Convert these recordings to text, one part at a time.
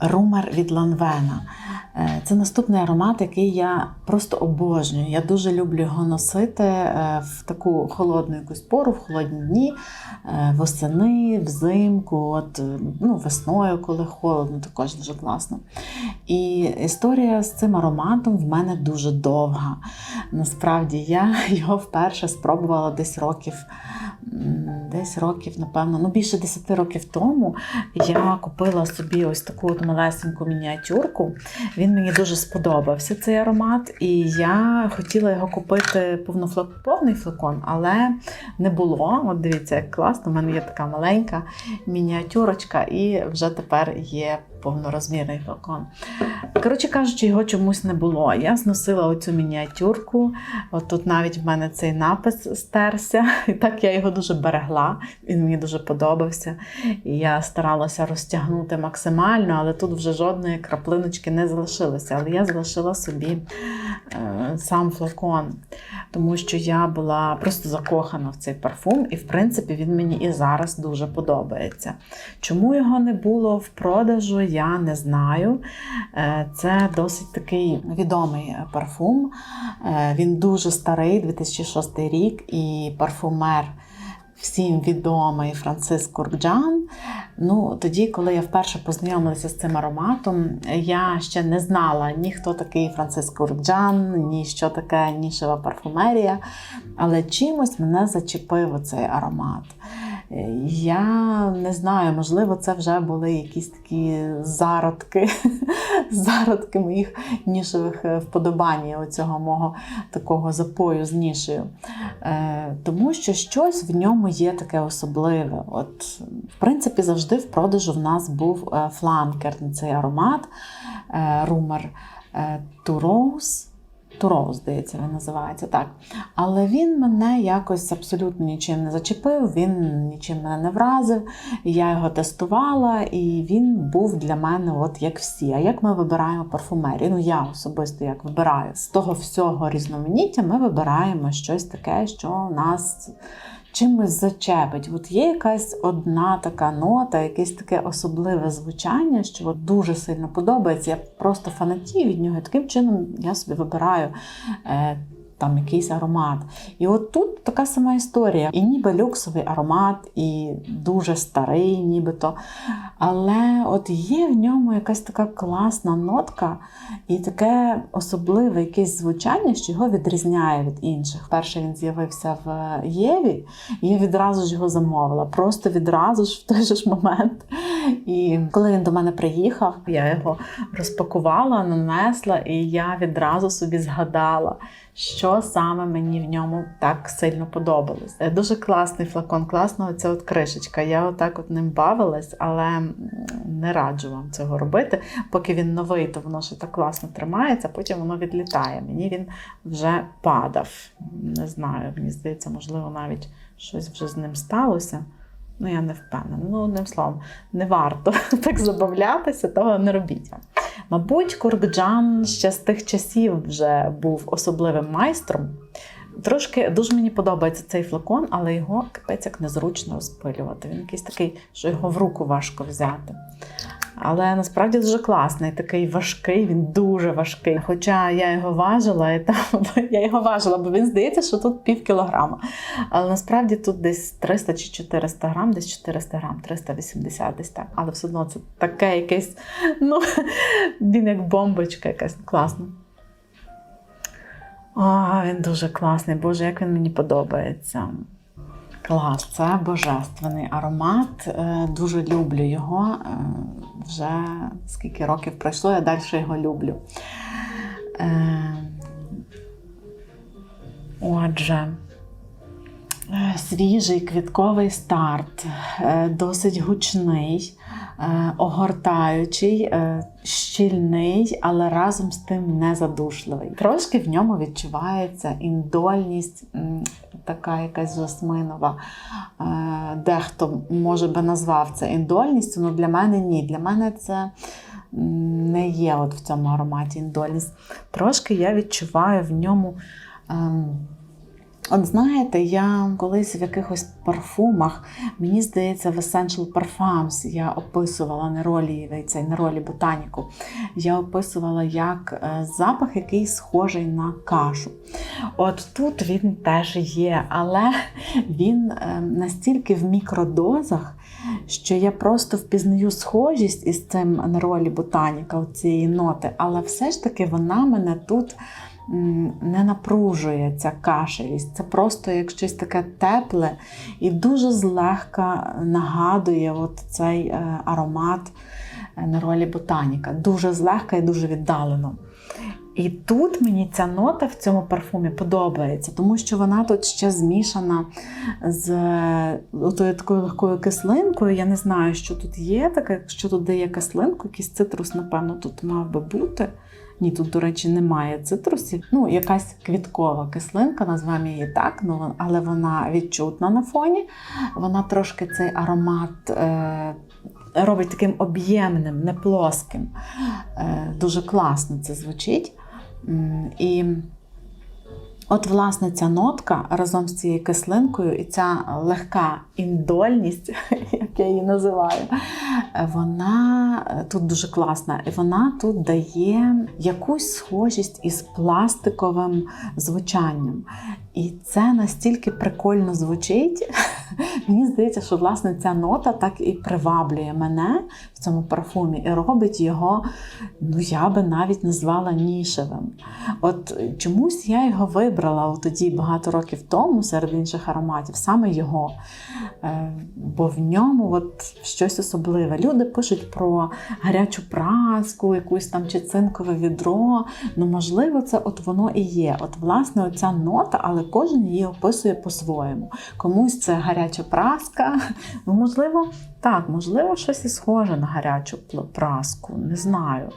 Румер від Ланвена. Е, Це наступний аромат, який я просто обожнюю. Я дуже люблю його носити е, в таку холодну якусь пору, в холодні дні, е, восени, взимку, от, ну, весною, коли холодно, також дуже класно. І історія з цим ароматом в мене дуже довга. Насправді я його вперше спробувала десь років. Десь років, напевно, ну більше 10 років тому я купила собі ось таку от малесеньку мініатюрку. Він мені дуже сподобався цей аромат, і я хотіла його купити повний флакон, але не було. От дивіться, як класно. У мене є така маленька мініатюрочка, і вже тепер є повнорозмірний флакон. Коротше кажучи, його чомусь не було. Я зносила оцю мініатюрку. От тут навіть в мене цей напис стерся. І так я його дуже берегла. Він мені дуже подобався. І я старалася розтягнути максимально, але тут вже жодної краплиночки не залишилося. Але я залишила собі е, сам флакон, тому що я була просто закохана в цей парфум, і в принципі він мені і зараз дуже подобається. Чому його не було в продажу, я не знаю. Е, Це досить такий відомий парфум. Е, Він дуже старий, 2006 рік, і парфумер. Всім відомий Франциск Куркджан. Ну, тоді, коли я вперше познайомилася з цим ароматом, я ще не знала ні хто такий Франциск Куркджан, ні що таке нішева парфумерія. Але чимось мене зачепив цей аромат. Е, Я не знаю, можливо, це вже були якісь такі зародки, зародки моїх нішевих е, вподобань, оцього мого такого запою з нішею. Е, Тому що щось в ньому є таке особливе. От, в принципі, завжди в продажу в нас був фланкер цей аромат Румер Туроус. Туроу, здається, він називається так. Але він мене якось абсолютно нічим не зачепив, він нічим мене не вразив. Я його тестувала, і він був для мене от як всі. А як ми вибираємо парфумерію? Ну, я особисто як вибираю. З того всього різноманіття ми вибираємо щось таке, що нас чимось зачепить. От є якась одна така нота, якесь таке особливе звучання, що от дуже сильно подобається. Я просто фанатію від нього. Таким чином я собі вибираю. Е, там якийсь аромат. І от тут така сама історія. І ніби люксовий аромат, і дуже старий, нібито. Але от є в ньому якась така класна нотка і таке особливе якесь звучання, що його відрізняє від інших. Перше він з'явився в Єві, і я відразу ж його замовила. Просто відразу ж в той же ж момент. І коли він до мене приїхав, я його розпакувала, нанесла, і я відразу собі згадала що саме мені в ньому так сильно подобалось. Е, Дуже класний флакон, класна оця от кришечка. Я отак от ним бавилась, але не раджу вам цього робити. Поки він новий, то воно ще так класно тримається, потім воно відлітає. Мені він вже падав. Не знаю, мені здається, можливо, навіть щось вже з ним сталося. Ну, я не впевнена. Ну, одним словом, не варто так забавлятися, того не робіть. Мабуть, Куркджан ще з тих часів вже був особливим майстром. Трошки дуже мені подобається цей флакон, але його капець як незручно розпилювати. Він якийсь такий, що його в руку важко взяти. Але насправді дуже класний, такий важкий, він дуже важкий. Хоча я його важила, і там я його важила, бо він здається, що тут пів кілограма. Але насправді тут десь 300 чи 400 грам, десь 400 грам, 380 десь так. Але все одно це таке якесь, ну, він як бомбочка якась класна. О, він дуже класний, Боже, як він мені подобається. Клас, це божественний аромат. Е, Дуже люблю його. Е, Вже скільки років пройшло, я далі його люблю. Е, Отже, свіжий квітковий старт, досить гучний, огортаючий, е, щільний, але разом з тим не задушливий. Трошки в ньому відчувається індольність, така якась жасминова. Е, Дехто може би назвав це індольністю, але для мене ні. Для мене це не є от в цьому ароматі індольність. Трошки я відчуваю в ньому. ем, От знаєте, я колись в якихось парфумах, мені здається, в Essential Parfums я описувала неролі, цей неролі ботаніку. Я описувала як е, запах, який схожий на кашу. От тут він теж є, але він е, настільки в мікродозах, що я просто впізнаю схожість із цим неролі ботаніка, цієї ноти, але все ж таки вона мене тут не напружує ця кашелість. Це просто як щось таке тепле і дуже злегка нагадує от цей е, аромат е, неролі ботаніка. Дуже злегка і дуже віддалено. І тут мені ця нота в цьому парфумі подобається, тому що вона тут ще змішана з е, отою такою легкою кислинкою. Я не знаю, що тут є таке, якщо тут дає кислинку, якийсь цитрус, напевно, тут мав би бути. Ні, тут, до речі, немає цитрусів. Ну, якась квіткова кислинка, назвемо її так, ну, але вона відчутна на фоні. Вона трошки цей аромат е, робить таким об'ємним, не плоским. Е, дуже класно це звучить. І от, власне, ця нотка разом з цією кислинкою і ця легка індольність, як я її називаю, вона е, тут дуже класна. І вона тут дає якусь схожість із пластиковим звучанням. І це настільки прикольно звучить. Мені здається, що власне ця нота так і приваблює мене в цьому парфумі і робить його, ну я би навіть назвала нішевим. От чомусь я його вибрала тоді багато років тому серед інших ароматів, саме його. Е, Бо в ньому от щось особливе. Люди пишуть про гарячу праску, якусь там чи цинкове відро. Ну, можливо, це от воно і є. От, власне, оця нота, але кожен її описує по-своєму. Комусь це гаряча праска. Ну, можливо, так, можливо, щось і схоже на гарячу праску. Не знаю.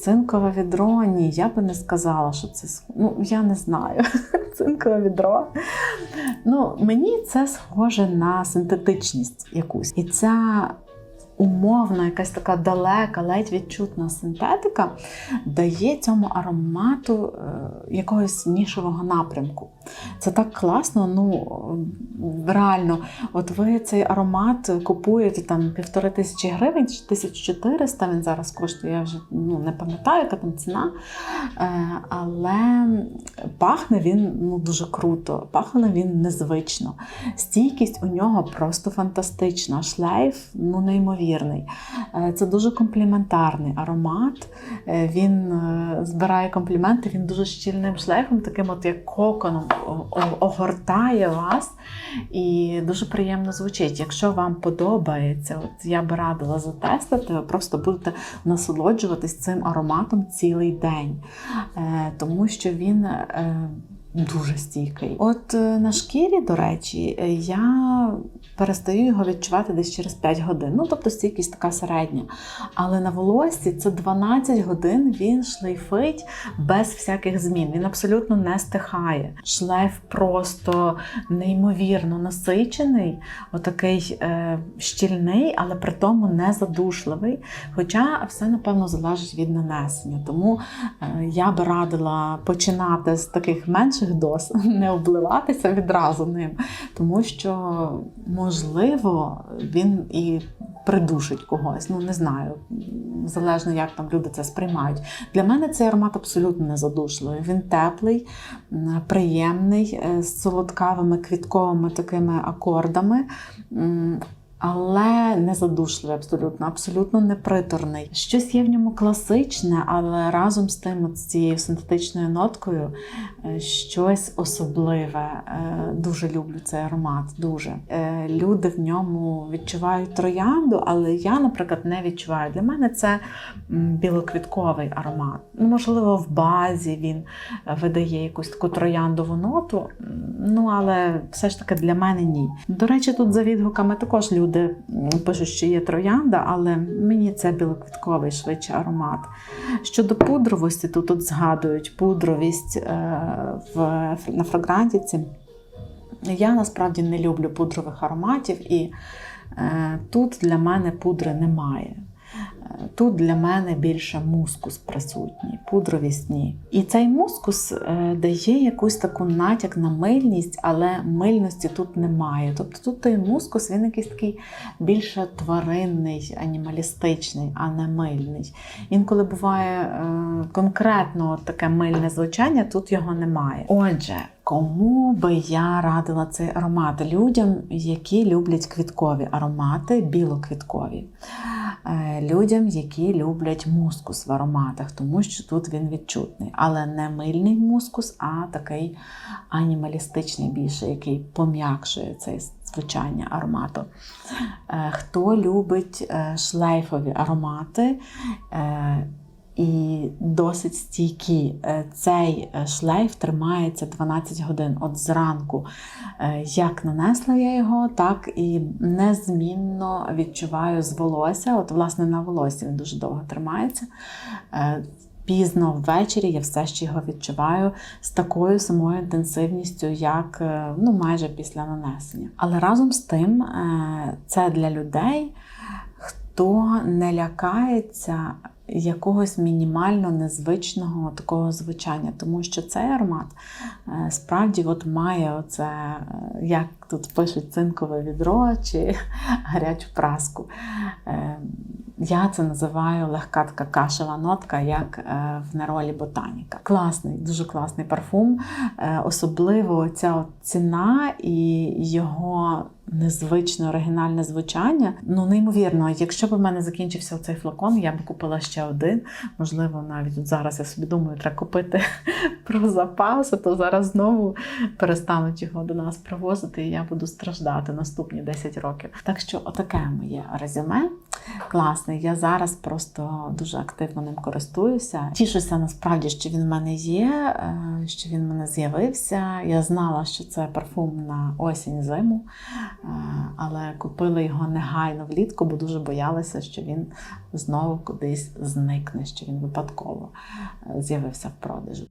Цинкове відро, ні, я би не сказала, що це ну, я не знаю. Цинкове відро. Ну, мені це схоже на синтетичність якусь. І ця умовна, якась така далека, ледь відчутна синтетика дає цьому аромату е, якогось нішевого напрямку. Це так класно. Ну реально, от ви цей аромат купуєте там півтори тисячі гривень, чи 1400 він зараз коштує, я вже ну, не пам'ятаю, яка там ціна. Е, але пахне він ну, дуже круто, пахне він незвично. Стійкість у нього просто фантастична. Шлейф ну, неймовірний. Е, Це дуже компліментарний аромат. Е, Він е, збирає компліменти, він дуже щільним шлейфом, таким от як коконом огортає вас і дуже приємно звучить. Якщо вам подобається, от я би радила затестити, ви просто будете насолоджуватись цим ароматом цілий день, тому що він. Дуже стійкий. От е, на шкірі, до речі, е, я перестаю його відчувати десь через 5 годин. Ну, тобто стійкість така середня. Але на волоссі це 12 годин він шлейфить без всяких змін. Він абсолютно не стихає. Шлейф просто неймовірно насичений, отакий е, щільний, але при тому не задушливий. Хоча все, напевно, залежить від нанесення. Тому е, я би радила починати з таких менших доз, не обливатися відразу ним, тому що, можливо, він і придушить когось. Ну, не знаю, залежно, як там люди це сприймають. Для мене цей аромат абсолютно не задушливий. Він теплий, приємний, е, з солодкавими квітковими такими акордами. Але не задушливий абсолютно, абсолютно не приторний. Щось є в ньому класичне, але разом з тим, з цією синтетичною ноткою, е, щось особливе. Е, Дуже люблю цей аромат. Дуже Е, люди в ньому відчувають троянду, але я, наприклад, не відчуваю. Для мене це білоквітковий аромат. Ну, можливо, в базі він видає якусь таку трояндову ноту. Ну, але все ж таки для мене ні. До речі, тут за відгуками також люди м, пишуть, що є троянда, але мені це білоквітковий швидше аромат. Щодо пудровості, тут згадують пудровість е, в, на фрагрантіці. Я насправді не люблю пудрових ароматів, і е, тут для мене пудри немає. Тут для мене більше мускус присутній, пудровісні. І цей мускус е, дає якусь таку натяк на мильність, але мильності тут немає. Тобто тут той мускус, він якийсь такий більше тваринний, анімалістичний, а не мильний. Інколи буває е, конкретно таке мильне звучання, тут його немає. Отже, кому би я радила цей аромат? Людям, які люблять квіткові аромати, білоквіткові. Е, Людям, які люблять мускус в ароматах, тому що тут він відчутний, але не мильний мускус, а такий анімалістичний більше, який пом'якшує це звучання аромату. Е, Хто любить е, шлейфові аромати, і досить стійкі. Е, Цей е, шлейф тримається 12 годин. От зранку, е, як нанесла я його, так і незмінно відчуваю з волосся. От, власне, на волосі він дуже довго тримається. Пізно ввечері я все ще його відчуваю з такою самою інтенсивністю, як ну, майже після нанесення. Але разом з тим, це для людей, хто не лякається якогось мінімально незвичного такого звучання, тому що цей аромат е, справді от має оце, е, як тут пишуть цинкове відро чи гарячу праску. Е, Я це називаю легка така кашева нотка, як в неролі ботаніка. Класний, дуже класний парфум. Особливо ця ціна і його незвичне оригінальне звучання. Ну, неймовірно, якщо б у мене закінчився цей флакон, я б купила ще один. Можливо, навіть от зараз я собі думаю, треба купити про запас, а то зараз знову перестануть його до нас привозити, і я буду страждати наступні 10 років. Так що, отаке моє резюме. Класний. Я зараз просто дуже активно ним користуюся. Тішуся насправді, що він в мене є, е, що він в мене з'явився. Я знала, що це парфум на осінь-зиму, е, але купила його негайно влітку, бо дуже боялася, що він знову кудись зникне, що він випадково е, з'явився в продажу.